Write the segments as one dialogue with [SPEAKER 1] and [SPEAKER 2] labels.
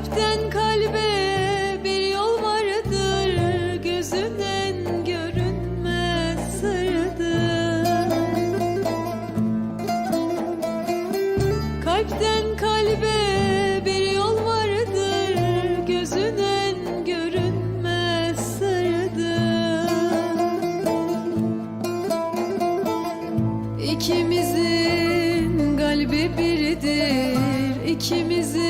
[SPEAKER 1] Kalpten kalbe bir yol vardır Gözünden görünmez sırdır Kalpten kalbe bir yol vardır Gözünden görünmez sırdır İkimizin kalbi biridir İkimizin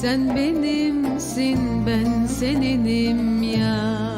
[SPEAKER 1] Sen benimsin ben seninim ya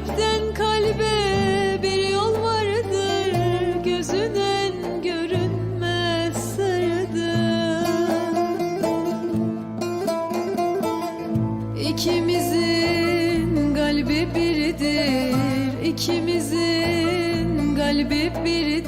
[SPEAKER 1] Kalpten kalbe bir yol vardır Gözünden görünmez sırdır İkimizin kalbi biridir İkimizin kalbi biridir